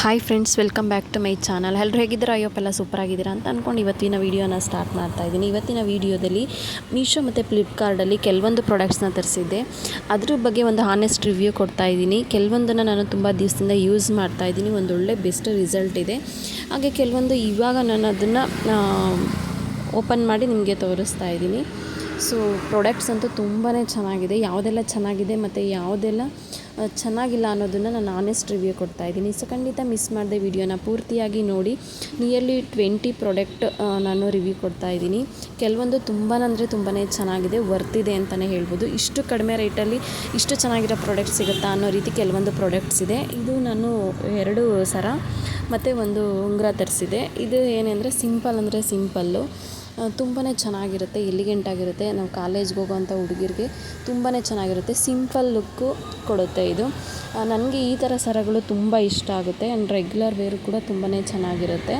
Hi friends welcome back to my channel ಎಲ್ಲರೂ ಹೇಗಿದ್ದೀರಾ? ಅಯ್ಯಪ್ಪೆಲ್ಲ super ಆಗಿದ್ದೀರಾ ಅಂತ ಅಂದ್ಕೊಂಡು ಇವತ್ತಿನ ವೀಡಿಯೋನ ಸ್ಟಾರ್ಟ್ ಮಾಡ್ತಾ ಇದ್ದೀನಿ. ಇವತ್ತಿನ ವೀಡಿಯೋದಲ್ಲಿ ಮೀಶೋ ಮತ್ತು ಫ್ಲಿಪ್ಕಾರ್ಟಲ್ಲಿ ಕೆಲವೊಂದು ಪ್ರಾಡಕ್ಟ್ಸ್ನ ತರಿಸಿದ್ದೆ. ಅದ್ರ ಬಗ್ಗೆ ಒಂದು ಹಾನೆಸ್ಟ್ ರಿವ್ಯೂ ಕೊಡ್ತಾ ಇದ್ದೀನಿ. ಕೆಲವೊಂದನ್ನು ನಾನು ತುಂಬ ದಿವಸದಿಂದ ಯೂಸ್ ಮಾಡ್ತಾ ಇದ್ದೀನಿ. ಒಂದು ಒಳ್ಳೆ ಬೆಸ್ಟ್ ರಿಸಲ್ಟ್ ಇದೆ. ಹಾಗೆ ಕೆಲವೊಂದು ಇವಾಗ ನಾನು ಅದನ್ನು ಓಪನ್ ಮಾಡಿ ನಿಮಗೆ ತೋರಿಸ್ತಾ ಇದ್ದೀನಿ. ಸೊ ಪ್ರಾಡಕ್ಟ್ಸ್ ಅಂತೂ ತುಂಬಾ ಚೆನ್ನಾಗಿದೆ. ಯಾವುದೆಲ್ಲ ಚೆನ್ನಾಗಿದೆ ಮತ್ತು ಯಾವುದೆಲ್ಲ ಚೆನ್ನಾಗಿಲ್ಲ ಅನ್ನೋದನ್ನು ನಾನು ಆನೆಸ್ಟ್ ರಿವ್ಯೂ ಕೊಡ್ತಾ ಇದ್ದೀನಿ. ಸೊ, ಖಂಡಿತ ಮಿಸ್ ಮಾಡಿದೆ ವಿಡಿಯೋನ ಪೂರ್ತಿಯಾಗಿ ನೋಡಿ. ನಿಯರ್ಲಿ ಟ್ವೆಂಟಿ ಪ್ರಾಡಕ್ಟ್ ನಾನು ರಿವ್ಯೂ ಕೊಡ್ತಾ ಇದ್ದೀನಿ. ಕೆಲವೊಂದು ತುಂಬಾ ಅಂದರೆ ತುಂಬಾ ಚೆನ್ನಾಗಿದೆ ವರ್ತಿದೆ ಅಂತಲೇ ಹೇಳ್ಬೋದು. ಇಷ್ಟು ಕಡಿಮೆ ರೇಟಲ್ಲಿ ಇಷ್ಟು ಚೆನ್ನಾಗಿರೋ ಪ್ರಾಡಕ್ಟ್ ಸಿಗುತ್ತಾ ಅನ್ನೋ ರೀತಿ ಕೆಲವೊಂದು ಪ್ರಾಡಕ್ಟ್ಸ್ ಇದೆ. ಇದು ನಾನು ಎರಡು ಸರ, ಮತ್ತು ಒಂದು ಉಂಗುರ ತರಿಸಿದೆ. ಇದು ಏನೆಂದರೆ ಸಿಂಪಲ್ ಅಂದರೆ ಸಿಂಪಲ್ಲು ತುಂಬಾ ಚೆನ್ನಾಗಿರುತ್ತೆ, ಎಲಿಗೆಂಟಾಗಿರುತ್ತೆ. ನಾವು ಕಾಲೇಜ್ಗೆ ಹೋಗೋವಂಥ ಹುಡುಗಿರಿಗೆ ತುಂಬಾ ಚೆನ್ನಾಗಿರುತ್ತೆ. ಸಿಂಪಲ್ ಲುಕ್ಕು ಕೊಡುತ್ತೆ ಇದು. ನನಗೆ ಈ ಥರ ಸರಗಳು ತುಂಬ ಇಷ್ಟ ಆಗುತ್ತೆ. ಆ್ಯಂಡ್ ರೆಗ್ಯುಲರ್ ವೇರು ಕೂಡ ತುಂಬಾ ಚೆನ್ನಾಗಿರುತ್ತೆ.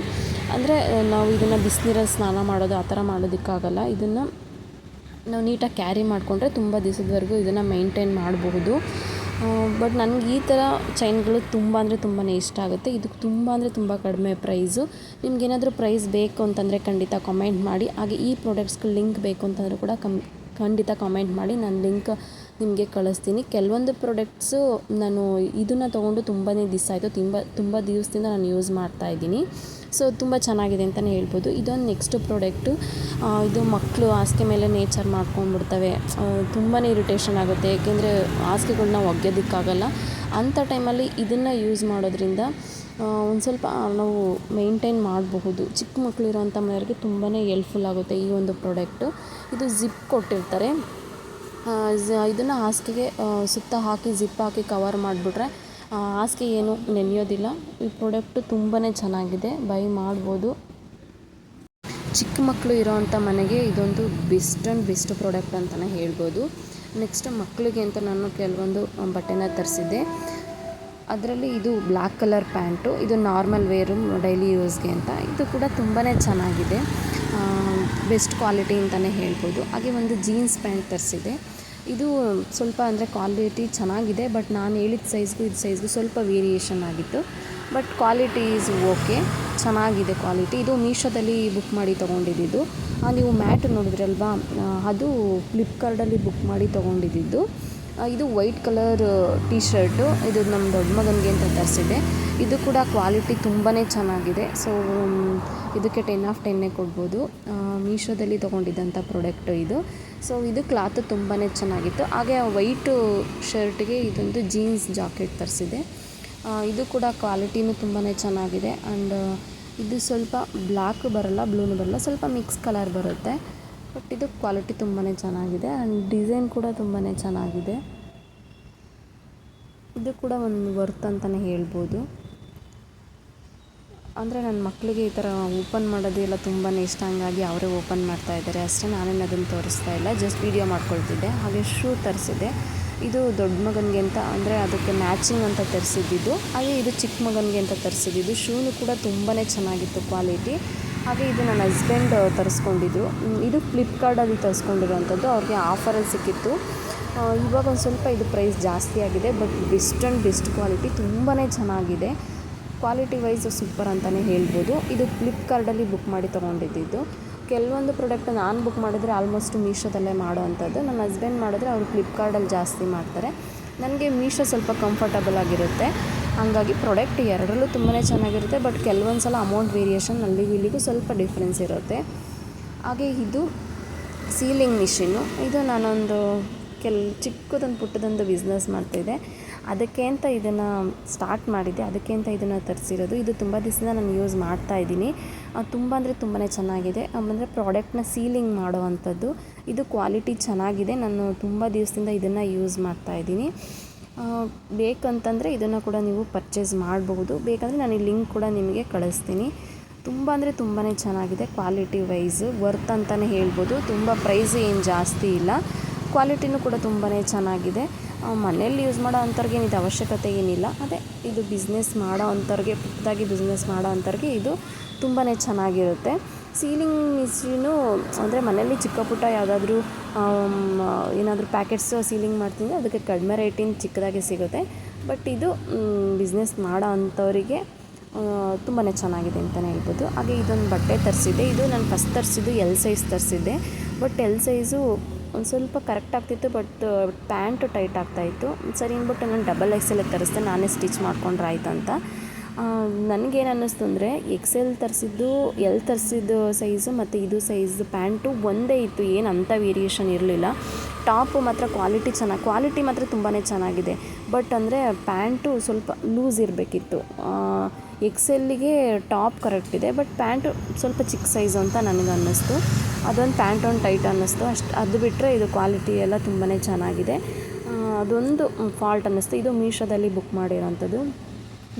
ಅಂದರೆ ನಾವು ಇದನ್ನು ಬಿಸಿನೀರಲ್ಲಿ ಸ್ನಾನ ಮಾಡೋದು ಆ ಥರ ಮಾಡೋದಕ್ಕಾಗಲ್ಲ. ಇದನ್ನು ನಾವು ನೀಟಾಗಿ ಕ್ಯಾರಿ ಮಾಡಿಕೊಂಡ್ರೆ ತುಂಬ ದಿವಸದವರೆಗೂ ಇದನ್ನು ಮೈಂಟೈನ್ ಮಾಡಬಹುದು ಬಟ್ ನನಗೆ ಈ ಥರ ಚೈನ್ಗಳು ತುಂಬ ಅಂದರೆ ತುಂಬಾ ಇಷ್ಟ ಆಗುತ್ತೆ. ಇದಕ್ಕೆ ತುಂಬ ಅಂದರೆ ತುಂಬ ಕಡಿಮೆ ಪ್ರೈಸು. ನಿಮ್ಗೇನಾದರೂ ಪ್ರೈಸ್ ಬೇಕು ಅಂತಂದರೆ ಖಂಡಿತ ಕಾಮೆಂಟ್ ಮಾಡಿ. ಹಾಗೆ ಈ ಪ್ರಾಡಕ್ಟ್ಸ್ಗೆ ಲಿಂಕ್ ಬೇಕು ಅಂತಂದರೂ ಕೂಡ ಕಮ್, ಖಂಡಿತ ಕಾಮೆಂಟ್ ಮಾಡಿ. ನಾನು ಲಿಂಕ್ ನಿಮಗೆ ಕಳಿಸ್ತೀನಿ. ಕೆಲವೊಂದು ಪ್ರಾಡಕ್ಟ್ಸು ನಾನು ಇದನ್ನು ತೊಗೊಂಡು ತುಂಬಾ ದಿವಸ ಆಯಿತು. ತುಂಬ ತುಂಬ ದಿವಸದಿಂದ ನಾನು ಯೂಸ್ ಮಾಡ್ತಾ ಇದ್ದೀನಿ. ಸೊ ತುಂಬ ಚೆನ್ನಾಗಿದೆ ಅಂತಲೇ ಹೇಳ್ಬೋದು. ಇದೊಂದು ನೆಕ್ಸ್ಟ್ ಪ್ರಾಡಕ್ಟು ಇದು ಮಕ್ಕಳು ಹಾಸಿಗೆ ಮೇಲೆ ನೇಚರ್ ಮಾಡ್ಕೊಂಡ್ಬಿಡ್ತವೆ. ತುಂಬಾ ಇರಿಟೇಷನ್ ಆಗುತ್ತೆ. ಏಕೆಂದರೆ ಹಾಸಿಗೆಗಳನ್ನ ಒಗ್ಗೋದಕ್ಕಾಗಲ್ಲ ಅಂಥ ಟೈಮಲ್ಲಿ ಇದನ್ನು ಯೂಸ್ ಮಾಡೋದ್ರಿಂದ ಒಂದು ಸ್ವಲ್ಪ ನಾವು ಮೇಂಟೈನ್ ಮಾಡಬಹುದು. ಚಿಕ್ಕ ಮಕ್ಕಳು ಇರೋವಂಥ ಮನೆಯವ್ರಿಗೆ ತುಂಬಾ ಹೆಲ್ಪ್ಫುಲ್ ಆಗುತ್ತೆ ಈ ಒಂದು ಪ್ರಾಡಕ್ಟು ಇದು ಜಿಪ್ ಕೊಟ್ಟಿರ್ತಾರೆ. ಇದನ್ನು ಹಾಸಿಗೆಗೆ ಸುತ್ತ ಹಾಕಿ, ಜಿಪ್ ಹಾಕಿ ಕವರ್ ಮಾಡಿಬಿಟ್ರೆ ಹಾಸಿಗೆ ಏನು ನೆನೆಯೋದಿಲ್ಲ. ಈ ಪ್ರಾಡಕ್ಟು ತುಂಬಾ ಚೆನ್ನಾಗಿದೆ. ಬೈ ಮಾಡ್ಬೋದು. ಚಿಕ್ಕ ಮಕ್ಕಳು ಇರೋವಂಥ ಮನೆಗೆ ಇದೊಂದು ಬೆಸ್ಟ್ ಆ್ಯಂಡ್ ಬೆಸ್ಟ್ ಪ್ರಾಡಕ್ಟ್ ಅಂತಲೇ ಹೇಳ್ಬೋದು. ನೆಕ್ಸ್ಟ್ ಮಕ್ಕಳಿಗೆ ಅಂತ ನಾನು ಕೆಲವೊಂದು ಬಟ್ಟೆನ ತರಿಸಿದ್ದೆ. ಅದರಲ್ಲಿ ಇದು ಬ್ಲ್ಯಾಕ್ ಕಲರ್ ಪ್ಯಾಂಟು ಇದು ನಾರ್ಮಲ್ ವೇರು ಡೈಲಿ ಯೂಸ್ಗೆ ಅಂತ. ಇದು ಕೂಡ ತುಂಬಾ ಚೆನ್ನಾಗಿದೆ. ಬೆಸ್ಟ್ ಕ್ವಾಲಿಟಿ ಅಂತಲೇ ಹೇಳ್ಬೋದು. ಹಾಗೆ ಒಂದು ಜೀನ್ಸ್ ಪ್ಯಾಂಟ್ ತರಿಸಿದೆ. ಇದು ಸ್ವಲ್ಪ ಅಂದರೆ ಕ್ವಾಲಿಟಿ ಚೆನ್ನಾಗಿದೆ ಬಟ್ ನಾನು ಹೇಳಿದ ಸೈಜ್ಗೂ ಇದು ಸೈಜ್ಗೂ ಸ್ವಲ್ಪ ವೇರಿಯೇಷನ್ ಆಗಿತ್ತು. ಬಟ್ ಕ್ವಾಲಿಟಿ ಈಸ್ ಓಕೆ ಚೆನ್ನಾಗಿದೆ ಕ್ವಾಲಿಟಿ ಇದು ಮೀಶೋದಲ್ಲಿ ಬುಕ್ ಮಾಡಿ ತೊಗೊಂಡಿದ್ದು ನೀವು ಮ್ಯಾಟ್ ನೋಡಿದ್ರಲ್ವಾ? ಅದು ಫ್ಲಿಪ್ಕಾರ್ಟಲ್ಲಿ ಬುಕ್ ಮಾಡಿ ತೊಗೊಂಡಿದ್ದು ಇದು ವೈಟ್ ಕಲರ್ ಟೀ ಶರ್ಟು ಇದು ನಮ್ಮ ದೊಡ್ಡ ಮಗನಿಗೆ ಅಂತ ತರಿಸಿದೆ. ಇದು ಕೂಡ ಕ್ವಾಲಿಟಿ ತುಂಬಾ ಚೆನ್ನಾಗಿದೆ. ಸೊ ಇದಕ್ಕೆ ಟೆನ್ ಆಫ್ ಟೆನ್ನೇ ಕೊಡ್ಬೋದು. ಮೀಶೋದಲ್ಲಿ ತೊಗೊಂಡಿದ್ದಂಥ ಪ್ರಾಡಕ್ಟು ಇದು. ಸೊ ಇದು ಕ್ಲಾತ್ ತುಂಬಾ ಚೆನ್ನಾಗಿತ್ತು. ಹಾಗೆ ಆ ವೈಟು ಶರ್ಟ್ಗೆ ಇದೊಂದು ಜೀನ್ಸ್ ಜಾಕೆಟ್ ತರಿಸಿದೆ. ಇದು ಕೂಡ ಕ್ವಾಲಿಟಿನೂ ತುಂಬಾ ಚೆನ್ನಾಗಿದೆ. ಆ್ಯಂಡ್ ಇದು ಸ್ವಲ್ಪ ಬ್ಲ್ಯಾಕ್ ಬರಲ್ಲ ಬ್ಲೂನು ಬರಲ್ಲ, ಸ್ವಲ್ಪ ಮಿಕ್ಸ್ ಕಲರ್ ಬರುತ್ತೆ. ಬಟ್ ಇದು ಕ್ವಾಲಿಟಿ ತುಂಬಾ ಚೆನ್ನಾಗಿದೆ. ಆ್ಯಂಡ್ ಡಿಸೈನ್ ಕೂಡ ತುಂಬಾ ಚೆನ್ನಾಗಿದೆ. ಇದು ಕೂಡ ಒಂದು ವರ್ತ್ ಅಂತಲೇ ಹೇಳ್ಬೋದು. ಅಂದರೆ ನನ್ನ ಮಕ್ಕಳಿಗೆ ಈ ಥರ ಓಪನ್ ಮಾಡೋದೇ ಎಲ್ಲ ತುಂಬಾ ಇಷ್ಟ. ಹಂಗಾಗಿ ಅವರೇ ಓಪನ್ ಮಾಡ್ತಾ ಇದ್ದಾರೆ. ಅಷ್ಟೇ ನಾನೇನು ಅದನ್ನು ತೋರಿಸ್ತಾ ಇಲ್ಲ. ಜಸ್ಟ್ ವೀಡಿಯೋ ಮಾಡ್ಕೊಳ್ತಿದ್ದೆ. ಹಾಗೆ ಶೂ ತರಿಸಿದ್ದೆ. ಇದು ದೊಡ್ಡ ಮಗನಿಗೆ ಅಂತ ಅಂದರೆ ಅದಕ್ಕೆ ಮ್ಯಾಚಿಂಗ್ ಅಂತ ತರಿಸಿದ್ದಿದ್ದು. ಹಾಗೆ ಇದು ಚಿಕ್ಕ ಮಗನಿಗೆ ಅಂತ ತರಿಸಿದ್ದಿದ್ದು. ಶೂನು ಕೂಡ ತುಂಬಾ ಚೆನ್ನಾಗಿತ್ತು ಕ್ವಾಲಿಟಿ. ಹಾಗೆ ಇದು ನನ್ನ ಹಸ್ಬೆಂಡ್ ತರಿಸ್ಕೊಂಡಿದ್ರು ಇದು ಫ್ಲಿಪ್ಕಾರ್ಟಲ್ಲಿ ತರಿಸ್ಕೊಂಡಿರೋವಂಥದ್ದು. ಅವ್ರಿಗೆ ಆಫರಲ್ಲಿ ಸಿಕ್ಕಿತ್ತು. ಇವಾಗ ಒಂದು ಸ್ವಲ್ಪ ಇದು ಪ್ರೈಸ್ ಜಾಸ್ತಿ ಆಗಿದೆ. But best and best quality. ತುಂಬಾ ಚೆನ್ನಾಗಿದೆ. ಕ್ವಾಲಿಟಿ ವೈಸ್ ಸೂಪರ್ ಅಂತಲೇ ಹೇಳ್ಬೋದು. ಇದು ಫ್ಲಿಪ್ಕಾರ್ಟಲ್ಲಿ ಬುಕ್ ಮಾಡಿ ತೊಗೊಂಡಿದ್ದು. ಕೆಲವೊಂದು ಪ್ರಾಡಕ್ಟ್ ನಾನು ಬುಕ್ ಮಾಡಿದರೆ ಆಲ್ಮೋಸ್ಟ್ ಮೀಶೋದಲ್ಲೇ ಮಾಡೋ ಅಂಥದ್ದು ನನ್ನ ಹಸ್ಬೆಂಡ್ ಮಾಡಿದ್ರೆ ಅವರು ಫ್ಲಿಪ್ಕಾರ್ಟಲ್ಲಿ ಜಾಸ್ತಿ ಮಾಡ್ತಾರೆ. ನನಗೆ ಮೀಶೋ ಸ್ವಲ್ಪ ಕಂಫರ್ಟಬಲ್ ಆಗಿರುತ್ತೆ. ಹಾಗಾಗಿ ಪ್ರಾಡಕ್ಟ್ ಎರಡರಲ್ಲೂ ತುಂಬಾ ಚೆನ್ನಾಗಿರುತ್ತೆ ಬಟ್ ಕೆಲವೊಂದು ಸಲ ಅಮೌಂಟ್ ವೇರಿಯೇಷನ್ ಅಲ್ಲಿಗೂ ಇಲ್ಲಿಗೂ ಸ್ವಲ್ಪ ಡಿಫ್ರೆನ್ಸ್ ಇರುತ್ತೆ. ಹಾಗೆ ಇದು ಸೀಲಿಂಗ್ ಮಿಷಿನ್ನು ಇದು ನಾನೊಂದು ಕೆಲ್ ಚಿಕ್ಕದೊಂದು ಪುಟ್ಟದೊಂದು ಬಿಸ್ನೆಸ್ ಮಾಡ್ತಾಯಿದ್ದೆ ಅದಕ್ಕೆ ಅಂತ ಇದನ್ನು ಸ್ಟಾರ್ಟ್ ಮಾಡಿದ್ದೆ, ಅದಕ್ಕೆ ಅಂತ ಇದನ್ನು ತರಿಸಿರೋದು. ಇದು ತುಂಬ ದಿವಸದಿಂದ ನಾನು ಯೂಸ್ ಮಾಡ್ತಾ ಇದ್ದೀನಿ. ತುಂಬ ಅಂದರೆ ತುಂಬಾ ಚೆನ್ನಾಗಿದೆ. ಅಂದರೆ ಪ್ರಾಡಕ್ಟ್ನ ಸೀಲಿಂಗ್ ಮಾಡುವಂಥದ್ದು, ಇದು ಕ್ವಾಲಿಟಿ ಚೆನ್ನಾಗಿದೆ. ನಾನು ತುಂಬ ದಿವಸದಿಂದ ಇದನ್ನು ಯೂಸ್ ಮಾಡ್ತಾ ಇದ್ದೀನಿ. ಬೇಕಂತಂದರೆ ಇದನ್ನು ಕೂಡ ನೀವು ಪರ್ಚೇಸ್ ಮಾಡಬಹುದು ಬೇಕಂದರೆ ನಾನು ಈ ಲಿಂಕ್ ಕೂಡ ನಿಮಗೆ ಕಳಿಸ್ತೀನಿ. ತುಂಬ ಅಂದರೆ ತುಂಬಾ ಚೆನ್ನಾಗಿದೆ ಕ್ವಾಲಿಟಿ ವೈಸ್ ವರ್ತ್ ಅಂತಲೇ ಹೇಳ್ಬೋದು. ತುಂಬ ಪ್ರೈಸ್ ಏನು ಜಾಸ್ತಿ ಇಲ್ಲ. ಕ್ವಾಲಿಟಿನೂ ಕೂಡ ತುಂಬಾ ಚೆನ್ನಾಗಿದೆ. ಮನೇಲಿ ಯೂಸ್ ಮಾಡೋ ಅಂಥವ್ರಿಗೆ ಇದು ಅವಶ್ಯಕತೆ ಏನಿಲ್ಲ. ಅದೇ, ಇದು ಬಿಸ್ನೆಸ್ ಮಾಡೋ ಅಂಥವ್ರಿಗೆ ಪುಟ್ಟದಾಗಿ ಬಿಸ್ನೆಸ್ ಮಾಡೋ ಅಂಥವ್ರಿಗೆ ಇದು ತುಂಬಾ ಚೆನ್ನಾಗಿರುತ್ತೆ. ಸೀಲಿಂಗ್ ಮಿಷಿನು ಅಂದರೆ ಮನೇಲಿ ಚಿಕ್ಕ ಪುಟ್ಟ ಯಾವುದಾದ್ರೂ ಏನಾದರೂ ಪ್ಯಾಕೆಟ್ಸು ಸೀಲಿಂಗ್ ಮಾಡ್ತೀನಿ, ಅದಕ್ಕೆ ಕಡಿಮೆ ರೇಟಿನ ಚಿಕ್ಕದಾಗಿ ಸಿಗುತ್ತೆ. ಬಟ್ ಇದು ಬಿಸ್ನೆಸ್ ಮಾಡೋ ಅಂಥವರಿಗೆ ತುಂಬಾ ಚೆನ್ನಾಗಿದೆ ಅಂತಲೇ ಹೇಳ್ಬೋದು. ಹಾಗೆ ಇದೊಂದು ಬಟ್ಟೆ ತರಿಸಿದ್ದೆ. ಇದು ನಾನು ಫಸ್ಟ್ ತರಿಸಿದ್ದು ಎಲ್ ಸೈಜ್ ತರಿಸಿದ್ದೆ. ಬಟ್ ಎಲ್ ಸೈಜು ಒಂದು ಸ್ವಲ್ಪ ಕರೆಕ್ಟ್ ಆಗ್ತಿತ್ತು ಬಟ್ ಪ್ಯಾಂಟು ಟೈಟ್ ಆಗ್ತಾಯಿತ್ತು ಸರಿ ಅಂದ್ಬಿಟ್ಟು ನಾನು ಡಬಲ್ ಎಕ್ಸ್ ಎಲ್ ತರಿಸ್ದೆ, ನಾನೇ ಸ್ಟಿಚ್ ಮಾಡ್ಕೊಂಡ್ರೆ ಆಯ್ತು ಅಂತ. ನನಗೇನು ಅನ್ನಿಸ್ತು ಅಂದರೆ ಎಕ್ಸ್ ಎಲ್ ತರಿಸಿದ್ದು ಎಲ್ ತರಿಸಿದ್ದು ಸೈಜು ಮತ್ತು ಇದು ಸೈಜ್ ಪ್ಯಾಂಟು ಒಂದೇ ಇತ್ತು, ಏನು ಅಂಥ ವೇರಿಯೇಷನ್ ಇರಲಿಲ್ಲ. ಟಾಪು ಮಾತ್ರ ಕ್ವಾಲಿಟಿ ಚೆನ್ನಾಗಿ ಕ್ವಾಲಿಟಿ ಮಾತ್ರ ತುಂಬಾ ಚೆನ್ನಾಗಿದೆ. ಬಟ್ ಅಂದರೆ ಪ್ಯಾಂಟು ಸ್ವಲ್ಪ ಲೂಸ್ ಇರಬೇಕಿತ್ತು. ಎಕ್ಸ್ ಎಲ್ಲಿಗೆ ಟಾಪ್ ಕರೆಕ್ಟ್ ಇದೆ ಬಟ್ ಪ್ಯಾಂಟು ಸ್ವಲ್ಪ ಚಿಕ್ಕ ಸೈಜು ಅಂತ ನನಗೆ ಅನ್ನಿಸ್ತು ಅದೊಂದು ಪ್ಯಾಂಟ್ ಒಂದು ಟೈಟ್ ಅನ್ನಿಸ್ತು. ಅಷ್ಟು ಅದು ಬಿಟ್ಟರೆ ಇದು ಕ್ವಾಲಿಟಿ ಎಲ್ಲ ತುಂಬಾ ಚೆನ್ನಾಗಿದೆ. ಅದೊಂದು ಫಾಲ್ಟ್ ಅನ್ನಿಸ್ತು. ಇದು ಮೀಶೋದಲ್ಲಿ ಬುಕ್ ಮಾಡಿರೋಂಥದ್ದು.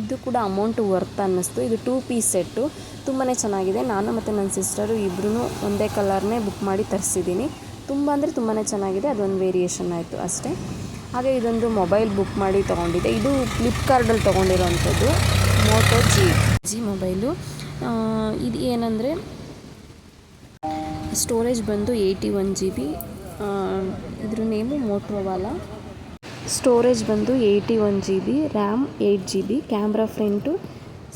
ಇದು ಕೂಡ ಅಮೌಂಟು ವರ್ತ್ ಅನ್ನಿಸ್ತು. ಇದು ಟೂ ಪೀಸ್ ಸೆಟ್ಟು. ತುಂಬಾ ಚೆನ್ನಾಗಿದೆ. ನಾನು ಮತ್ತು ನನ್ನ ಸಿಸ್ಟರು ಇಬ್ಬರೂ ಒಂದೇ ಕಲರ್ನೇ ಬುಕ್ ಮಾಡಿ ತರಿಸಿದ್ದೀನಿ. ತುಂಬ ಅಂದರೆ ತುಂಬಾ ಚೆನ್ನಾಗಿದೆ. ಅದೊಂದು ವೇರಿಯೇಷನ್ ಆಯಿತು ಅಷ್ಟೇ. ಹಾಗೆ ಇದೊಂದು ಮೊಬೈಲ್ ಬುಕ್ ಮಾಡಿ ತೊಗೊಂಡಿದ್ದೆ. ಇದು ಫ್ಲಿಪ್ಕಾರ್ಟಲ್ಲಿ ತೊಗೊಂಡಿರೋವಂಥದ್ದು ಮೋಟೋ ಜಿ. G mobile. ಇದು ಏನಂದರೆ ಸ್ಟೋರೇಜ್ ಬಂದು ಏಯ್ಟಿ ಒನ್ ಜಿ ಬಿ. ಇದ್ರ ನೇಮು ಮೋಟ್ರೋವಾಲ ಸ್ಟೋರೇಜ್ ಬಂದು eighty one G B, RAM eight G B, camera front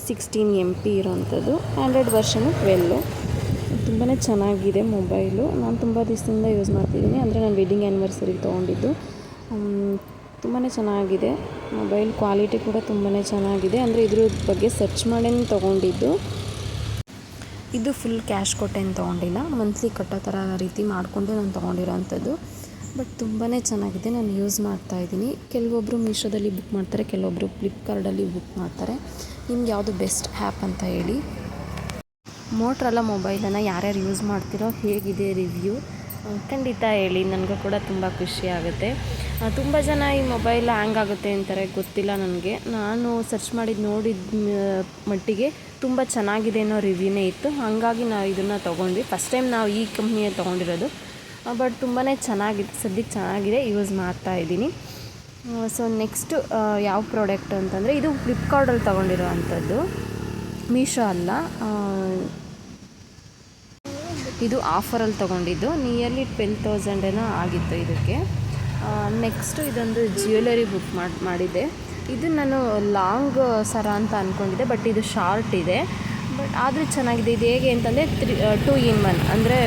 sixteen M P ಇರೋವಂಥದ್ದು Android version twelve. ತುಂಬಾ ಚೆನ್ನಾಗಿದೆ ಮೊಬೈಲು. ನಾನು ತುಂಬ ದಿವಸದಿಂದ ಯೂಸ್ ಮಾಡ್ತಿದ್ದೀನಿ. ಅಂದರೆ ನಾನು ವೆಡ್ಡಿಂಗ್ ಆ್ಯನಿವರ್ಸರಿಗೆ ತೊಗೊಂಡಿದ್ದು. ತುಂಬಾ ಚೆನ್ನಾಗಿದೆ. ಮೊಬೈಲ್ ಕ್ವಾಲಿಟಿ ಕೂಡ ತುಂಬಾ ಚೆನ್ನಾಗಿದೆ. ಅಂದರೆ ಇದ್ರ ಬಗ್ಗೆ ಸರ್ಚ್ ಮಾಡೇ ತೊಗೊಂಡಿದ್ದು. ಇದು ಫುಲ್ ಕ್ಯಾಶ್ ಕೊಟ್ಟೇನು ತೊಗೊಂಡಿಲ್ಲ. ಮಂತ್ಲಿ ಕಟ್ಟೋ ಥರ ರೀತಿ ಮಾಡಿಕೊಂಡು ನಾನು ತೊಗೊಂಡಿರೋ ಅಂಥದ್ದು ಬಟ್ ತುಂಬಾ ಚೆನ್ನಾಗಿದೆ. ನಾನು ಯೂಸ್ ಮಾಡ್ತಾ ಇದ್ದೀನಿ. ಕೆಲವೊಬ್ಬರು ಮೀಶೋದಲ್ಲಿ ಬುಕ್ ಮಾಡ್ತಾರೆ ಕೆಲವೊಬ್ಬರು ಫ್ಲಿಪ್ಕಾರ್ಟಲ್ಲಿ ಬುಕ್ ಮಾಡ್ತಾರೆ. ನಿಮ್ಗೆ ಯಾವುದು ಬೆಸ್ಟ್ ಆ್ಯಪ್ ಅಂತ ಹೇಳಿ. ಮೋಟ್ರಲ್ಲ ಮೊಬೈಲನ್ನು ಯಾರ್ಯಾರು ಯೂಸ್ ಮಾಡ್ತಿರೋ ಹೇಗಿದೆ ರಿವ್ಯೂ ಖಂಡಿತ ಹೇಳಿ. ನನಗೂ ಕೂಡ ತುಂಬ ಖುಷಿ ಆಗುತ್ತೆ. ತುಂಬ ಜನ ಈ ಮೊಬೈಲ್ ಹ್ಯಾಂಗ್ ಆಗುತ್ತೆ ಅಂತಾರೆ. ಗೊತ್ತಿಲ್ಲ ನನಗೆ. ನಾನು ಸರ್ಚ್ ಮಾಡಿದ್ದು ನೋಡಿದ ಮಟ್ಟಿಗೆ ತುಂಬ ಚೆನ್ನಾಗಿದೆ ಅನ್ನೋ ರಿವ್ಯೂನೇ ಇತ್ತು. ಹಾಗಾಗಿ ನಾವು ಇದನ್ನು ತೊಗೊಂಡ್ವಿ. ಫಸ್ಟ್ ಟೈಮ್ ನಾವು ಈ ಕಂಪ್ನಿಯಲ್ಲಿ ತೊಗೊಂಡಿರೋದು. ಬಟ್ ತುಂಬಾ ಚೆನ್ನಾಗಿದೆ ಸದ್ಯಕ್ಕೆ ಚೆನ್ನಾಗಿದೆ. ಯೂಸ್ ಮಾಡ್ತಾ ಇದ್ದೀನಿ. ಸೊ ನೆಕ್ಸ್ಟು ಯಾವ ಪ್ರಾಡಕ್ಟ್ ಅಂತಂದರೆ ಇದು ಫ್ಲಿಪ್ಕಾರ್ಟಲ್ಲಿ ತೊಗೊಂಡಿರೋ ಅಂಥದ್ದು. ಮೀಶೋ ಅಲ್ಲ. ಇದು ಆಫರಲ್ಲಿ ತೊಗೊಂಡಿದ್ದು. ನಿಯರ್ಲಿ ಟ್ವೆಲ್ ತೌಸಂಡ್ ಏನೋ ಆಗಿತ್ತು ಇದಕ್ಕೆ. ನೆಕ್ಸ್ಟು ಇದೊಂದು ಜ್ಯುವೆಲರಿ ಬುಕ್ ಮಾಡಿ, ಮಾಡಿದ್ದೆ. ಇದು ನಾನು ಲಾಂಗ್ ಸರ ಅಂತ ಅಂದ್ಕೊಂಡಿದ್ದೆ ಬಟ್ ಇದು ಶಾರ್ಟ್ ಇದೆ. ಬಟ್ ಆದರೂ ಚೆನ್ನಾಗಿದೆ. ಇದು ಹೇಗೆ ಅಂತಂದರೆ ತ್ರೀ ಟೂ ಇನ್ ಒನ್. ಅಂದರೆ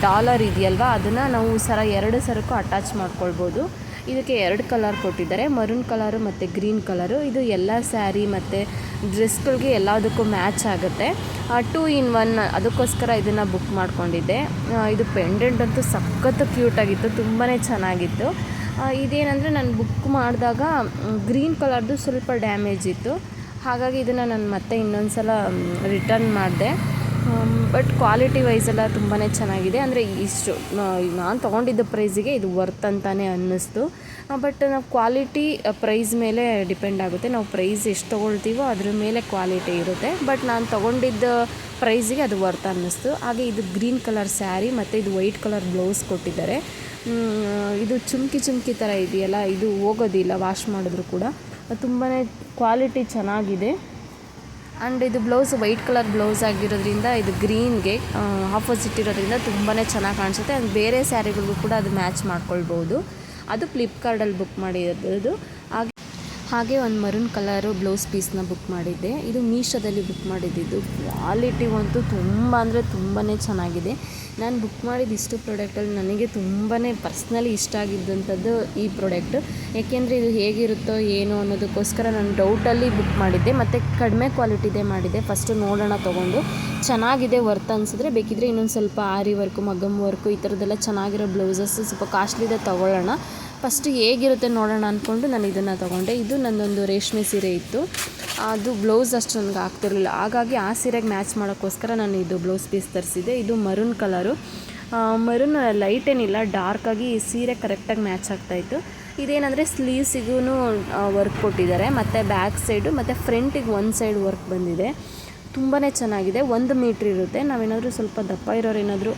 ಡಾಲರ್ ಇದೆಯಲ್ವ? ಅದನ್ನು ನಾವು ಸರ ಎರಡು ಸರಕ್ಕೂ ಅಟ್ಯಾಚ್ ಮಾಡ್ಕೊಳ್ಬೋದು. ಇದಕ್ಕೆ ಎರಡು ಕಲರ್ ಕೊಟ್ಟಿದ್ದಾರೆ. ಮರೂನ್ ಕಲರು ಮತ್ತು ಗ್ರೀನ್ ಕಲರು. ಇದು ಎಲ್ಲ ಸ್ಯಾರಿ ಮತ್ತು ಡ್ರೆಸ್ಗಳಿಗೆ ಎಲ್ಲದಕ್ಕೂ ಮ್ಯಾಚ್ ಆಗುತ್ತೆ. ಟೂ ಇನ್ ಒನ್ ಅದಕ್ಕೋಸ್ಕರ ಇದನ್ನು ಬುಕ್ ಮಾಡ್ಕೊಂಡಿದ್ದೆ. ಇದು ಪೆಂಡೆಂಟ್ ಅಂತೂ ಸಖತ್ತು ಕ್ಯೂಟಾಗಿತ್ತು ತುಂಬಾ ಚೆನ್ನಾಗಿತ್ತು. ಇದೇನಂದರೆ ನಾನು ಬುಕ್ ಮಾಡಿದಾಗ ಗ್ರೀನ್ ಕಲರ್ದು ಸ್ವಲ್ಪ ಡ್ಯಾಮೇಜ್ ಇತ್ತು. ಹಾಗಾಗಿ ಇದನ್ನು ನಾನು ಮತ್ತೆ ಇನ್ನೊಂದು ಸಲ ರಿಟರ್ನ್ ಮಾಡಿದೆ. ಬಟ್ ಕ್ವಾಲಿಟಿ ವೈಸ್ ಎಲ್ಲ ತುಂಬಾ ಚೆನ್ನಾಗಿದೆ. ಅಂದರೆ ಇಷ್ಟು ನಾನು ತೊಗೊಂಡಿದ್ದ ಪ್ರೈಸಿಗೆ ಇದು ವರ್ತ್ ಅಂತಾನೆ ಅನ್ನಿಸ್ತು. ಬಟ್ ನಾವು ಕ್ವಾಲಿಟಿ ಪ್ರೈಸ್ ಮೇಲೆ ಡಿಪೆಂಡ್ ಆಗುತ್ತೆ. ನಾವು ಪ್ರೈಸ್ ಎಷ್ಟು ತೊಗೊಳ್ತೀವೋ ಅದ್ರ ಮೇಲೆ ಕ್ವಾಲಿಟಿ ಇರುತ್ತೆ. ಬಟ್ ನಾನು ತೊಗೊಂಡಿದ್ದ ಪ್ರೈಸಿಗೆ ಅದು ವರ್ತ್ ಅನ್ನಿಸ್ತು. ಹಾಗೆ ಇದು ಗ್ರೀನ್ ಕಲರ್ ಸ್ಯಾರಿ ಮತ್ತು ಇದು ವೈಟ್ ಕಲರ್ ಬ್ಲೌಸ್ ಕೊಟ್ಟಿದ್ದಾರೆ. ಇದು ಚುಮ್ಕಿ ಚುಮ್ಕಿ ಥರ ಇದೆಯಲ್ಲ, ಇದು ಹೋಗೋದಿಲ್ಲ ವಾಶ್ ಮಾಡಿದ್ರು ಕೂಡ. ತುಂಬಾ ಕ್ವಾಲಿಟಿ ಚೆನ್ನಾಗಿದೆ. ಆ್ಯಂಡ್ ಇದು ಬ್ಲೌಸ್ ವೈಟ್ ಕಲರ್ ಬ್ಲೌಸ್ ಆಗಿರೋದ್ರಿಂದ ಇದು ಗ್ರೀನ್ಗೆ ಆಪೋಸಿಟ್ ಇರೋದ್ರಿಂದ ತುಂಬಾ ಚೆನ್ನಾಗಿ ಕಾಣಿಸುತ್ತೆ. ಆ್ಯಂಡ್ ಬೇರೆ ಸ್ಯಾರಿಗಳಿಗೂ ಕೂಡ ಅದು ಮ್ಯಾಚ್ ಮಾಡ್ಕೊಳ್ಬೋದು. ಅದು ಫ್ಲಿಪ್ಕಾರ್ಟಲ್ಲಿ ಬುಕ್ ಮಾಡಿರೋದು. ಹಾಗೆ ಒಂದು ಮರೂನ್ ಕಲರು ಬ್ಲೌಸ್ ಪೀಸ್ನ ಬುಕ್ ಮಾಡಿದ್ದೆ. ಇದು ಮೀಶೋದಲ್ಲಿ ಬುಕ್ ಮಾಡಿದ್ದಿದ್ದು ಕ್ವಾಲಿಟಿ ಅಂತೂ ತುಂಬ ಅಂದರೆ ತುಂಬಾ ಚೆನ್ನಾಗಿದೆ. ನಾನು ಬುಕ್ ಮಾಡಿದ ಇಷ್ಟು ಪ್ರಾಡಕ್ಟಲ್ಲಿ ನನಗೆ ತುಂಬಾ ಪರ್ಸ್ನಲಿ ಇಷ್ಟ ಆಗಿದ್ದಂಥದ್ದು ಈ ಪ್ರಾಡಕ್ಟ್. ಏಕೆಂದರೆ ಇದು ಹೇಗಿರುತ್ತೋ ಏನೋ ಅನ್ನೋದಕ್ಕೋಸ್ಕರ ನಾನು ಡೌಟಲ್ಲಿ ಬುಕ್ ಮಾಡಿದ್ದೆ. ಮತ್ತು ಕಡಿಮೆ ಕ್ವಾಲಿಟಿದೇ ಮಾಡಿದ್ದೆ. ಫಸ್ಟು ನೋಡೋಣ ತೊಗೊಂಡು. ಚೆನ್ನಾಗಿದೆ ವರ್ತ್ ಅನಿಸಿದ್ರೆ. ಬೇಕಿದ್ರೆ ಇನ್ನೊಂದು ಸ್ವಲ್ಪ ಆರಿ ವರ್ಕು ಮಗಮ್ ವರ್ಕು ಈ ಥರದ್ದೆಲ್ಲ ಚೆನ್ನಾಗಿರೋ ಬ್ಲೌಸಸ್ ಸ್ವಲ್ಪ ಕಾಸ್ಟ್ಲಿದೆ ತೊಗೊಳ್ಳೋಣ. ಫಸ್ಟ್ ಹೇಗಿರುತ್ತೆ ನೋಡೋಣ ಅಂದ್ಕೊಂಡು ನಾನು ಇದನ್ನು ತೊಗೊಂಡೆ. ಇದು ನನ್ನೊಂದು ರೇಷ್ಮೆ ಸೀರೆ ಇತ್ತು. ಅದು ಬ್ಲೌಸ್ ಅಷ್ಟು ನನಗೆ ಆಗ್ತಿರಲಿಲ್ಲ. ಹಾಗಾಗಿ ಆ ಸೀರೆಗೆ ಮ್ಯಾಚ್ ಮಾಡೋಕ್ಕೋಸ್ಕರ ನಾನು ಇದು ಬ್ಲೌಸ್ ಪೀಸ್ ತರಿಸಿದೆ ಇದು ಮರೂನ್ ಕಲರು. ಮರೂನ್ ಲೈಟ್ ಏನಿಲ್ಲ ಡಾರ್ಕಾಗಿ ಸೀರೆ ಕರೆಕ್ಟಾಗಿ ಮ್ಯಾಚ್ ಆಗ್ತಾಯಿತ್ತು ಇದೇನಂದರೆ ಸ್ಲೀವ್ಸಿಗೂ ವರ್ಕ್ ಕೊಟ್ಟಿದ್ದಾರೆ. ಮತ್ತು ಬ್ಯಾಕ್ ಸೈಡು ಮತ್ತು ಫ್ರಂಟಿಗೆ ಒಂದು ಸೈಡ್ ವರ್ಕ್ ಬಂದಿದೆ. ತುಂಬಾ ಚೆನ್ನಾಗಿದೆ. ಒಂದು ಮೀಟ್ರ್ ಇರುತ್ತೆ. ನಾವೇನಾದರೂ ಸ್ವಲ್ಪ ದಪ್ಪ ಇರೋರು ಏನಾದರೂ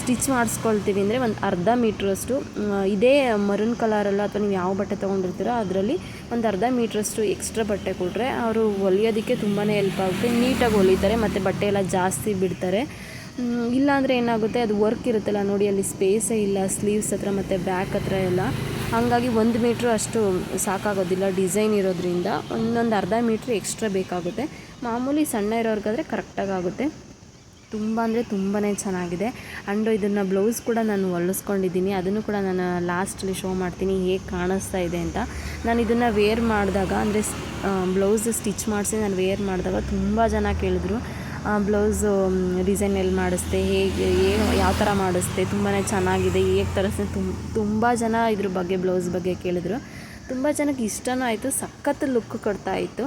ಸ್ಟಿಚ್ ಮಾಡಿಸ್ಕೊಳ್ತೀವಿ ಅಂದರೆ ಒಂದು ಅರ್ಧ ಮೀಟ್ರಷ್ಟು ಇದೇ ಮರುನ್ ಕಲರಲ್ಲ ಅಥವಾ ನೀವು ಯಾವ ಬಟ್ಟೆ ತೊಗೊಂಡಿರ್ತೀರೋ ಅದರಲ್ಲಿ ಒಂದು ಅರ್ಧ ಮೀಟ್ರಷ್ಟು ಎಕ್ಸ್ಟ್ರಾ ಬಟ್ಟೆ ಕೊಟ್ಟರೆ ಅವರು ಹೊಲಿಯೋದಕ್ಕೆ ತುಂಬಾ ಹೆಲ್ಪ್ ಆಗುತ್ತೆ. ನೀಟಾಗಿ ಹೊಲಿತಾರೆ ಮತ್ತು ಬಟ್ಟೆ ಎಲ್ಲ ಜಾಸ್ತಿ ಬಿಡ್ತಾರೆ. ಇಲ್ಲಾಂದರೆ ಏನಾಗುತ್ತೆ, ಅದು ವರ್ಕ್ ಇರುತ್ತಲ್ಲ ನೋಡಿ, ಅಲ್ಲಿ ಸ್ಪೇಸೇ ಇಲ್ಲ ಸ್ಲೀವ್ಸ್ ಹತ್ರ ಮತ್ತು ಬ್ಯಾಕ್ ಹತ್ರ ಎಲ್ಲ. ಹಾಗಾಗಿ ಒಂದು ಮೀಟ್ರ್ ಅಷ್ಟು ಸಾಕಾಗೋದಿಲ್ಲ ಡಿಸೈನ್ ಇರೋದ್ರಿಂದ. ಒಂದೊಂದು ಅರ್ಧ ಮೀಟ್ರ್ ಎಕ್ಸ್ಟ್ರಾ ಬೇಕಾಗುತ್ತೆ. ಮಾಮೂಲಿ ಸಣ್ಣ ಇರೋರ್ಗಾದರೆ ಕರೆಕ್ಟಾಗಿ ಆಗುತ್ತೆ. ತುಂಬ ಅಂದರೆ ತುಂಬಾ ಚೆನ್ನಾಗಿದೆ. ಆ್ಯಂಡ್ ಇದನ್ನು ಬ್ಲೌಸ್ ಕೂಡ ನಾನು ಹೊಲಿಸ್ಕೊಂಡಿದ್ದೀನಿ. ಅದನ್ನು ಕೂಡ ನಾನು ಲಾಸ್ಟಲ್ಲಿ ಶೋ ಮಾಡ್ತೀನಿ. ಹೇಗೆ ಕಾಣಿಸ್ತಾ ಇದೆ ಅಂತ. ನಾನು ಇದನ್ನು ವೇರ್ ಮಾಡಿದಾಗ, ಅಂದರೆ ಬ್ಲೌಸ್ ಸ್ಟಿಚ್ ಮಾಡಿಸಿ ನಾನು ವೇರ್ ಮಾಡಿದಾಗ ತುಂಬ ಜನ ಕೇಳಿದ್ರು ಬ್ಲೌಸು ಡಿಸೈನ್ ಎಲ್ಲಿ ಮಾಡಿಸ್ದೆ, ಹೇಗೆ ಯಾವ ಥರ ಮಾಡಿಸ್ದೆ ತುಂಬಾ ಚೆನ್ನಾಗಿದೆ, ಹೇಗೆ ತರಿಸ್ದೆ ತುಂಬ ತುಂಬ ಜನ ಇದ್ರ ಬಗ್ಗೆ, ಬ್ಲೌಸ್ ಬಗ್ಗೆ ಕೇಳಿದ್ರು. ತುಂಬ ಜನಕ್ಕೆ ಇಷ್ಟನೂ ಆಯಿತು ಸಖತ್ತು ಲುಕ್ ಕೊಡ್ತಾ ಇತ್ತು.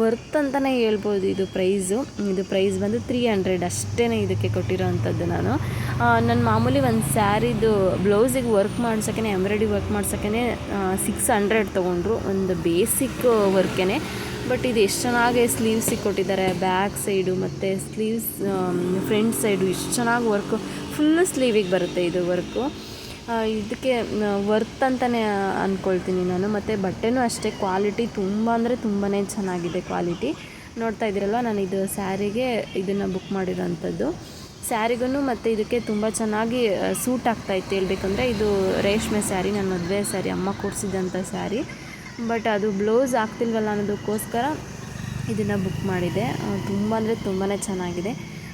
ವರ್ತ್ ಅಂತಲೇ ಹೇಳ್ಬೋದು ಇದು ಪ್ರೈಸು ಇದು ಪ್ರೈಸ್ ಬಂದು ತ್ರೀ ಹಂಡ್ರೆಡ್ ಅಷ್ಟೇ ಇದಕ್ಕೆ ಕೊಟ್ಟಿರೋ ಅಂಥದ್ದು ನಾನು ನನ್ನ ಮಾಮೂಲಿ ಒಂದು ಸ್ಯಾರಿದು ಬ್ಲೌಸಿಗೆ ವರ್ಕ್ ಮಾಡ್ಸೋಕ್ಕೇ ಎಂಬ್ರಾಯ್ಡ್ರಿ ವರ್ಕ್ ಮಾಡ್ಸೋಕ್ಕೇ ಸಿಕ್ಸ್ ಹಂಡ್ರೆಡ್ ತೊಗೊಂಡ್ರು, ಒಂದು ಬೇಸಿಕ್ ವರ್ಕೇ ಬಟ್ ಇದು ಎಷ್ಟು ಚೆನ್ನಾಗಿ ಸ್ಲೀವ್ಸಿಗೆ ಕೊಟ್ಟಿದ್ದಾರೆ ಬ್ಯಾಕ್ ಸೈಡು ಮತ್ತು ಸ್ಲೀವ್ಸ್ ಫ್ರಂಟ್ ಸೈಡು ಎಷ್ಟು ಚೆನ್ನಾಗಿ ವರ್ಕು ಫುಲ್ಲು ಸ್ಲೀವಿಗೆ ಬರುತ್ತೆ ಇದು ವರ್ಕು ಇದಕ್ಕೆ ವರ್ತ್ ಅಂತಲೇ ಅಂದ್ಕೊಳ್ತೀನಿ ನಾನು. ಮತ್ತು ಬಟ್ಟೆನೂ ಅಷ್ಟೇ ಕ್ವಾಲಿಟಿ ತುಂಬ ಅಂದರೆ ತುಂಬಾ ಚೆನ್ನಾಗಿದೆ ಕ್ವಾಲಿಟಿ ನೋಡ್ತಾ ಇದ್ದೀರಲ್ವ, ನಾನು ಇದು ಸ್ಯಾರಿಗೆ ಇದನ್ನು ಬುಕ್ ಮಾಡಿರೋಂಥದ್ದು. ಸ್ಯಾರಿಗೂ ಮತ್ತು ಇದಕ್ಕೆ ತುಂಬ ಚೆನ್ನಾಗಿ ಸೂಟ್ ಆಗ್ತಾಯಿತ್ತು ಹೇಳ್ಬೇಕಂದ್ರೆ. ಇದು ರೇಷ್ಮೆ ಸ್ಯಾರಿ, ನನ್ನ ಮದುವೆ ಸ್ಯಾರಿ, ಅಮ್ಮ ಕೊಡಿಸಿದಂಥ ಸ್ಯಾರಿ. ಬಟ್ ಅದು ಬ್ಲೌಸ್ ಆಗ್ತಿಲ್ವಲ್ಲ ಅನ್ನೋದಕ್ಕೋಸ್ಕರ ಇದನ್ನು ಬುಕ್ ಮಾಡಿದೆ. ತುಂಬ ಅಂದರೆ ತುಂಬಾ ಚೆನ್ನಾಗಿದೆ.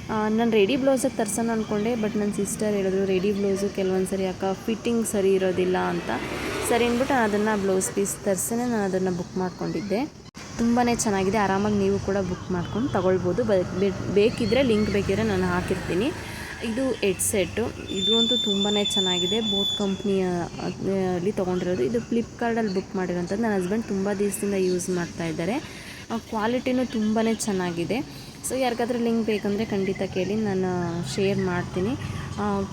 ನಾನು ರೆಡಿ ಬ್ಲೌಸಿಗೆ ತರ್ಸೋಣ ಅಂದ್ಕೊಂಡೆ ಬಟ್ ನನ್ನ ಸಿಸ್ಟರ್ ಹೇಳಿದ್ರು ರೆಡಿ ಬ್ಲೌಸು ಕೆಲವೊಂದು ಸರಿ ಅಕ್ಕ ಫಿಟ್ಟಿಂಗ್ ಸರಿ ಇರೋದಿಲ್ಲ ಅಂತ. ಸರಿ ಅಂದ್ಬಿಟ್ಟು ನಾನು ಅದನ್ನು ಬ್ಲೌಸ್ ಪೀಸ್ ತರಿಸೇ ನಾನು ಅದನ್ನು ಬುಕ್ ಮಾಡ್ಕೊಂಡಿದ್ದೆ. ತುಂಬಾ ಚೆನ್ನಾಗಿದೆ, ಆರಾಮಾಗಿ ನೀವು ಕೂಡ ಬುಕ್ ಮಾಡ್ಕೊಂಡು ತೊಗೊಳ್ಬೋದು. ಬೇಕಿದ್ದರೆ ಲಿಂಕ್ ಬೇಕಿದ್ರೆ ನಾನು ಹಾಕಿರ್ತೀನಿ. ಇದು ಹೆಡ್ಸೆಟ್ಟು ಇದು ಅಂತೂ ತುಂಬಾ ಚೆನ್ನಾಗಿದೆ. ಬೋಟ್ ಕಂಪ್ನಿಯ ಅಲ್ಲಿ ತೊಗೊಂಡಿರೋದು. ಇದು ಫ್ಲಿಪ್ಕಾರ್ಟಲ್ಲಿ ಬುಕ್ ಮಾಡಿರೋಂಥದ್ದು. ನನ್ನ ಹಸ್ಬೆಂಡ್ ತುಂಬ ದಿವಸದಿಂದ ಯೂಸ್ ಮಾಡ್ತಾ ಇದ್ದಾರೆ. ಕ್ವಾಲಿಟಿನೂ ತುಂಬಾ ಚೆನ್ನಾಗಿದೆ. ಸೊ ಯಾರಿಗಾದ್ರೂ ಲಿಂಕ್ ಬೇಕಂದರೆ ಖಂಡಿತ ಕೇಳಿ, ನಾನು ಶೇರ್ ಮಾಡ್ತೀನಿ.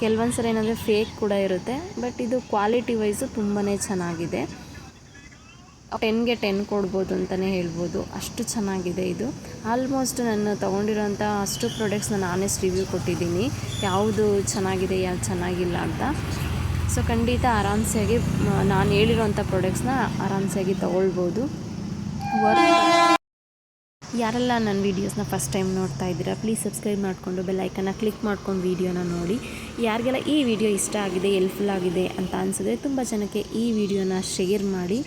ಕೆಲವೊಂದು ಸಲ ಏನಂದರೆ ಫೇಕ್ ಕೂಡ ಇರುತ್ತೆ ಬಟ್ ಇದು ಕ್ವಾಲಿಟಿ ವೈಸು ತುಂಬಾ ಚೆನ್ನಾಗಿದೆ. ಟೆನ್ಗೆ ಟೆನ್ ಕೊಡ್ಬೋದು ಅಂತಲೇ ಹೇಳ್ಬೋದು. ಅಷ್ಟು ಚೆನ್ನಾಗಿದೆ ಇದು. ಆಲ್ಮೋಸ್ಟ್ ನಾನು ತೊಗೊಂಡಿರೋಂಥ ಅಷ್ಟು ಪ್ರಾಡಕ್ಟ್ಸ್ ನಾನು ನಾನೇ ರಿವ್ಯೂ ಕೊಟ್ಟಿದ್ದೀನಿ. ಯಾವುದು ಚೆನ್ನಾಗಿದೆ, ಯಾವ್ದು ಚೆನ್ನಾಗಿಲ್ಲ ಅಂತ. ಸೊ ಖಂಡಿತ ಆರಾಮ್ಸೆಯಾಗಿ ನಾನು ಹೇಳಿರೋಂಥ ಪ್ರಾಡಕ್ಟ್ಸ್ನ ಆರಾಮ್ಸೆಯಾಗಿ ತೊಗೊಳ್ಬೋದು. ವರ್ಕ್ ಯಾರೆಲ್ಲ ನನ್ನ ವೀಡಿಯೋಸ್ನ ಫಸ್ಟ್ ಟೈಮ್ ನೋಡ್ತಾ ಇದ್ದೀರಾ ಪ್ಲೀಸ್ ಸಬ್ಸ್ಕ್ರೈಬ್ ಮಾಡಿಕೊಂಡು ಬೆಲ್ಲೈಕನ್ನ ಕ್ಲಿಕ್ ಮಾಡ್ಕೊಂಡು ವೀಡಿಯೋನ ನೋಡಿ. ಯಾರಿಗೆಲ್ಲ ಈ ವಿಡಿಯೋ ಇಷ್ಟ ಆಗಿದೆ ಹೆಲ್ಪ್ಫುಲ್ ಆಗಿದೆ ಅಂತ ಅನಿಸಿದ್ರೆ ತುಂಬ ಜನಕ್ಕೆ ಈ ವಿಡಿಯೋನ ಶೇರ್ ಮಾಡಿ.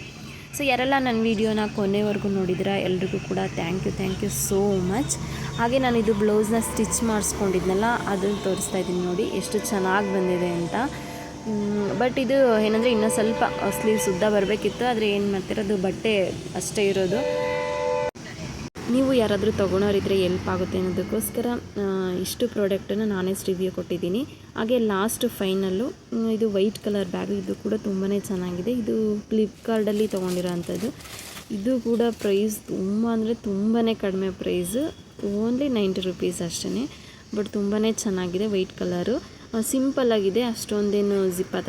ಸೊ ಯಾರೆಲ್ಲ ನನ್ನ ವೀಡಿಯೋನ ಕೊನೆವರೆಗೂ ನೋಡಿದ್ದೀರಾ, ಎಲ್ರಿಗೂ ಕೂಡ thank you thank you so much ಹಾಗೆ ನಾನು ಇದು ಬ್ಲೌಸ್ನ ಸ್ಟಿಚ್ ಮಾಡಿಸ್ಕೊಂಡಿದ್ನಲ್ಲ, ಅದನ್ನು ತೋರಿಸ್ತಾ ಇದ್ದೀನಿ ನೋಡಿ, ಎಷ್ಟು ಚೆನ್ನಾಗಿ ಬಂದಿದೆ ಅಂತ. ಬಟ್ ಇದು ಏನಂದರೆ ಇನ್ನೂ ಸ್ವಲ್ಪ ಸ್ಲೀವ್ಸ್ ಉದ್ದ ಬರಬೇಕಿತ್ತು, ಆದರೆ ಏನು ಮಾಡ್ತಿರೋದು ಬಟ್ಟೆ ಅಷ್ಟೇ ಇರೋದು. ನೀವು ಯಾರಾದರೂ ತೊಗೊಳೋರಿದ್ರೆ ಎಲ್ಪ್ ಆಗುತ್ತೆ ಅನ್ನೋದಕ್ಕೋಸ್ಕರ ಇಷ್ಟು ಪ್ರಾಡಕ್ಟನ್ನು ನಾನೇ ರಿವ್ಯೂ ಕೊಟ್ಟಿದ್ದೀನಿ. ಹಾಗೆ ಲಾಸ್ಟ್ ಫೈನಲ್ಲು ಇದು ವೈಟ್ ಕಲರ್ ಬ್ಯಾಗ್ ಇದು ಕೂಡ ತುಂಬಾ ಚೆನ್ನಾಗಿದೆ. ಇದು ಫ್ಲಿಪ್ಕಾರ್ಟಲ್ಲಿ ತೊಗೊಂಡಿರೋ ಅಂಥದ್ದು ಇದು ಕೂಡ ಪ್ರೈಸ್ ತುಂಬ ಅಂದರೆ ತುಂಬಾ ಕಡಿಮೆ ಪ್ರೈಸು ಓನ್ಲಿ ನೈಂಟಿ ರುಪೀಸ್ ಅಷ್ಟೇ ಬಟ್ ತುಂಬಾ ಚೆನ್ನಾಗಿದೆ ವೈಟ್ ಕಲರು ಸಿಂಪಲ್ಲಾಗಿದೆ ಅಷ್ಟೊಂದೇನು ಜಿಪ್ ಆ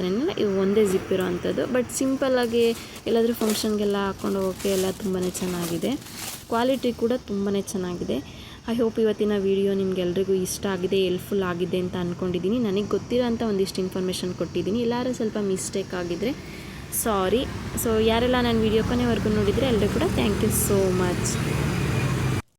ಇದು ಒಂದೇ ಜಿಪ್ ಇರೋ ಅಂಥದ್ದು ಬಟ್ ಸಿಂಪಲ್ಲಾಗಿ ಎಲ್ಲಾದರೂ ಫಂಕ್ಷನ್ಗೆಲ್ಲ ಹಾಕ್ಕೊಂಡು ಹೋಗೋಕ್ಕೆ ಎಲ್ಲ ತುಂಬಾ ಚೆನ್ನಾಗಿದೆ. ಕ್ವಾಲಿಟಿ ಕೂಡ ತುಂಬಾ ಚೆನ್ನಾಗಿದೆ. ಐ ಹೋಪ್ ಇವತ್ತಿನ ವಿಡಿಯೋ ನಿಮಗೆಲ್ರಿಗೂ ಇಷ್ಟ ಆಗಿದೆ ಹೆಲ್ಪ್ಫುಲ್ ಆಗಿದೆ ಅಂತ ಅಂದ್ಕೊಂಡಿದ್ದೀನಿ ನನಗೆ ಗೊತ್ತಿರೋ ಅಂಥ ಒಂದಿಷ್ಟು ಇನ್ಫಾರ್ಮೇಷನ್ ಕೊಟ್ಟಿದ್ದೀನಿ ಎಲ್ಲರೂ ಸ್ವಲ್ಪ ಮಿಸ್ಟೇಕ್ ಆಗಿದ್ದರೆ ಸಾರಿ ಸೊ ಯಾರೆಲ್ಲ ನನ್ನ ವಿಡಿಯೋ ಕೊನೆವರೆಗೂ ನೋಡಿದರೆ ಎಲ್ಲರೂ ಕೂಡ ಥ್ಯಾಂಕ್ ಯು ಸೋ ಮಚ್